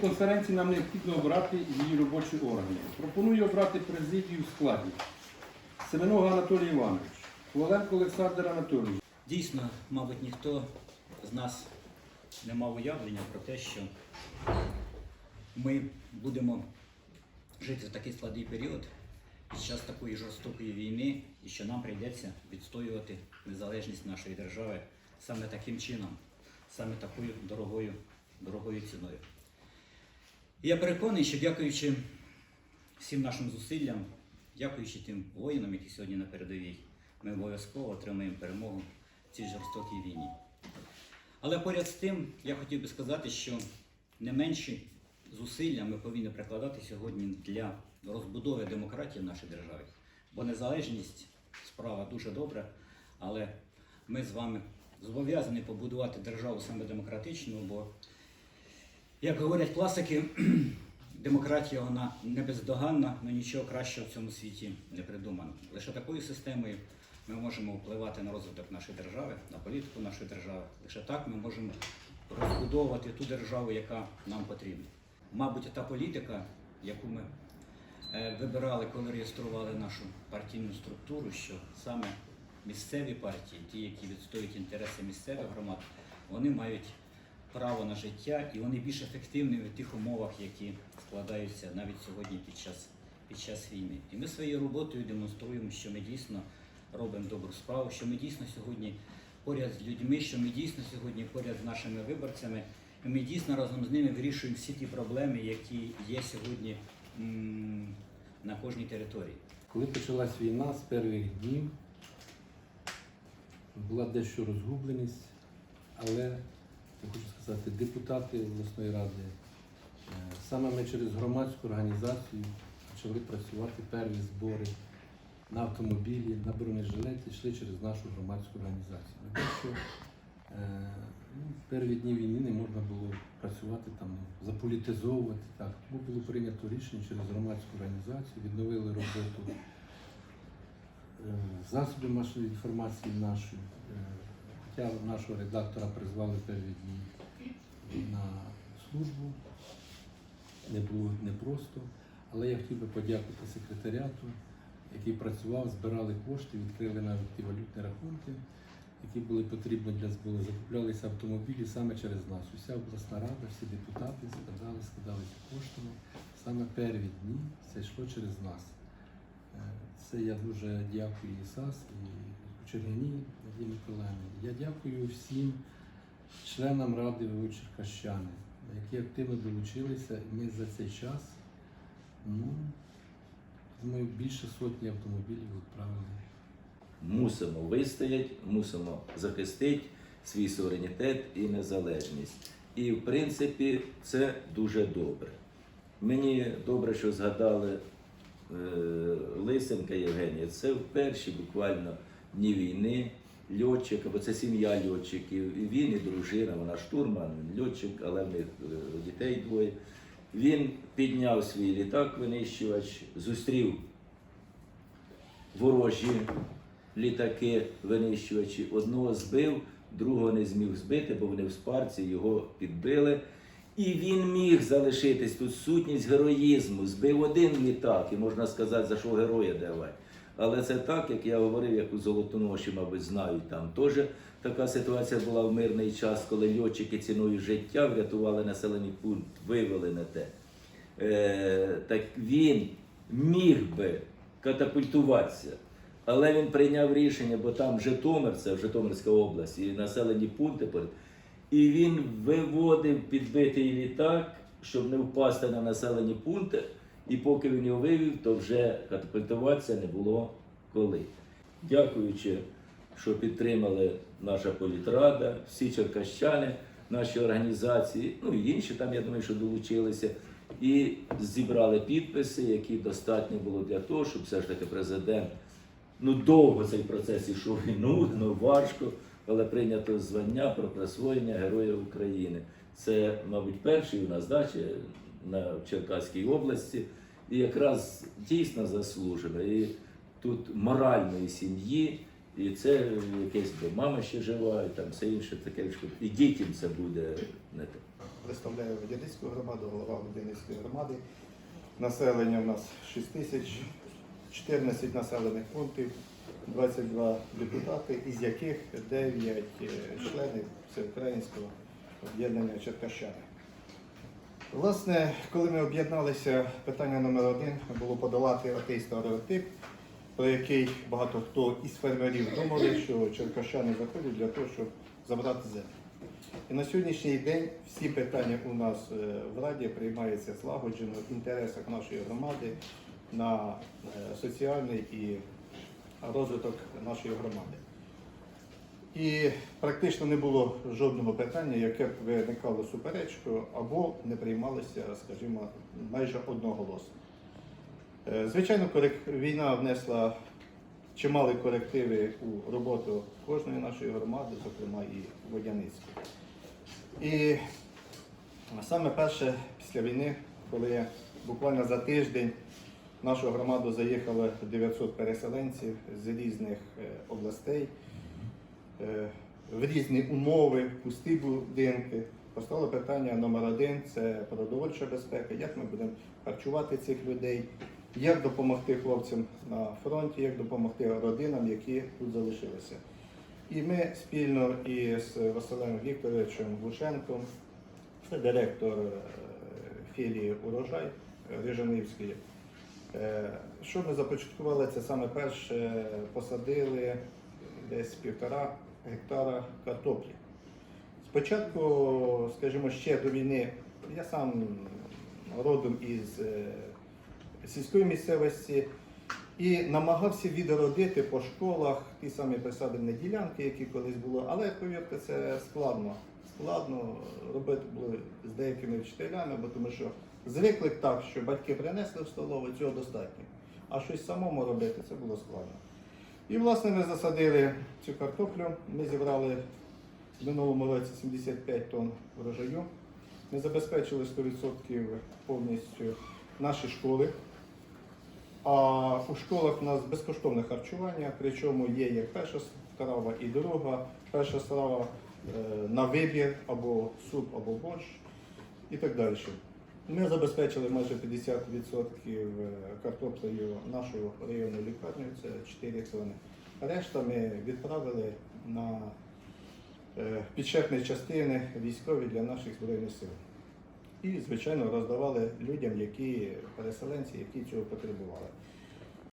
конференції нам необхідно обрати її робочі органи. Пропоную обрати президію в складі. Семенога Анатолій Іванович, Коваленко Олександр Анатолійович, Дійсно, мабуть, ніхто з нас не мав уявлення про те, що ми будемо жити в такий складний період під час такої жорстокої війни, і що нам прийдеться відстоювати незалежність нашої держави саме таким чином, саме такою дорогою, дорогою ціною. Я переконаний, що дякуючи всім нашим зусиллям, дякуючи тим воїнам, які сьогодні на передовій, ми обов'язково отримаємо перемогу в цій жорстокій війні. Але поряд з тим, я хотів би сказати, що не менші зусилля ми повинні прикладати сьогодні для розбудови демократії в нашій державі. Бо незалежність справа дуже добра, але ми з вами зобов'язані побудувати державу саме демократичну, бо, як говорять класики, демократія вона не бездоганна, але нічого кращого в цьому світі не придумано. Лише такою системою ми можемо впливати на розвиток нашої держави, на політику нашої держави. Лише так ми можемо розбудовувати ту державу, яка нам потрібна. Мабуть, та політика, яку ми е, вибирали, коли реєстрували нашу партійну структуру, що саме місцеві партії, ті, які відстоюють інтереси місцевих громад, вони мають право на життя і вони більш ефективні в тих умовах, які складаються навіть сьогодні під час, під час війни. І ми своєю роботою демонструємо, що ми дійсно робимо добру справу, що ми дійсно сьогодні поряд з людьми, що ми дійсно сьогодні поряд з нашими виборцями, ми дійсно разом з ними вирішуємо всі ті проблеми, які є сьогодні на кожній території. Коли почалась війна з перших днів, була дещо розгубленість, але я хочу сказати, депутати обласної ради, е, саме ми через громадську організацію почали працювати перві збори на автомобілі, на бронежилеті, йшли через нашу громадську організацію. Дещо е, ну, в перві дні війни не можна було працювати там, заполітизовувати. Так. Тому було прийнято рішення через громадську організацію, відновили роботу е, засобів масової інформації нашої. Хоча нашого редактора призвали в перві дні на службу, не було непросто. Але я хотів би подякувати секретаріату, який працював, збирали кошти, відкрили навіть ті валютні рахунки, які були потрібні для збору. Закуплялися автомобілі саме через нас. Уся обласна рада, всі депутати складали, складалися коштами. Саме перві дні це йшло через нас. Е, Це я дуже дякую і САС, і Чергані Надії Миколаївні. Я дякую всім членам Ради Черкащани, які активно долучилися. Ми за цей час, ну, думаю, більше сотні автомобілів відправили. мусимо вистояти, мусимо захистити свій суверенітет і незалежність. І в принципі це дуже добре. Мені добре, що згадали е, Лисенка Євгенія. Це в перші буквально дні війни. Льотчик, або це сім'я льотчиків. І він і дружина, вона штурман, льотчик, але в них е, дітей двоє. Він підняв свій літак винищувач, зустрів ворожі літаки винищувачі. Одного збив, другого не зміг збити, бо вони в спарці його підбили. І він міг залишитись тут сутність героїзму. Збив один літак, і можна сказати, за що героя давати. Але це так, як я говорив, як у Золотоноші, мабуть, знають там теж така ситуація була в мирний час, коли льотчики ціною життя врятували населений пункт, вивели на те. Е, так він міг би катапультуватися, але він прийняв рішення, бо там Житомир, це в Житомирська область, і населені пункти. І він виводив підбитий літак, щоб не впасти на населені пункти. І поки він його вивів, то вже катапультуватися не було коли. Дякуючи, що підтримали наша політрада, всі черкащани, наші організації, ну і інші там, я думаю, що долучилися, і зібрали підписи, які достатньо було для того, щоб все ж таки президент ну довго цей процес ішов і нудно, важко, але прийнято звання про присвоєння Героя України. Це, мабуть, перший у нас да, чи на Черкаській області, і якраз дійсно заслужено. І тут моральної сім'ї І це якесь, бо мама ще жива, і там все інше таке, що і дітям це буде не те. Представляю Водяницьку громаду, голова Водяницької громади. Населення у нас 6 тисяч, 14 населених пунктів, 22 депутати, із яких 9 членів Всеукраїнського об'єднання Черкащани. Власне, коли ми об'єдналися, питання номер один було подолати отей стереотип, про який багато хто із фермерів думали, що черкащани заходять для того, щоб забрати землю. І на сьогоднішній день всі питання у нас е, в Раді приймаються злагоджено в інтересах нашої громади на е, соціальний і розвиток нашої громади. І практично не було жодного питання, яке б виникало суперечку або не приймалося, скажімо, майже одноголосно. Е, Звичайно, війна внесла чималі корективи у роботу кожної нашої громади, зокрема і Водяницької. І саме перше після війни, коли буквально за тиждень в нашу громаду заїхало 900 переселенців з різних е, областей, в різні умови, пусті будинки. Постало питання номер один це продовольча безпека, як ми будемо харчувати цих людей, як допомогти хлопцям на фронті, як допомогти родинам, які тут залишилися. І ми спільно із Василем Вікторовичем Лушенком, це директор е, філії Урожай Рижанівської. Е, Що ми започаткували, це саме перше посадили десь півтора гектара картоплі. Спочатку, скажімо, ще до війни, я сам родом із е, сільської місцевості і намагався відродити по школах ті самі присадені ділянки, які колись були. Але повірте, це складно. Складно робити було з деякими вчителями, бо тому що звикли так, що батьки принесли в столову, цього достатньо. А щось самому робити це було складно. І власне ми засадили цю картоплю. Ми зібрали в минулому році 75 тонн врожаю. Ми забезпечили 100% повністю наші школи. А у школах у нас безкоштовне харчування, причому є як перша страва і друга. Перша страва е, на вибір або суп, або борщ і так далі. Ми забезпечили майже 50% картоплею нашою районну лікарню, це 4 тонни. Решта ми відправили на е, підшепні частини військові для наших збройних сил. І, звичайно, роздавали людям, які переселенці, які цього потребували.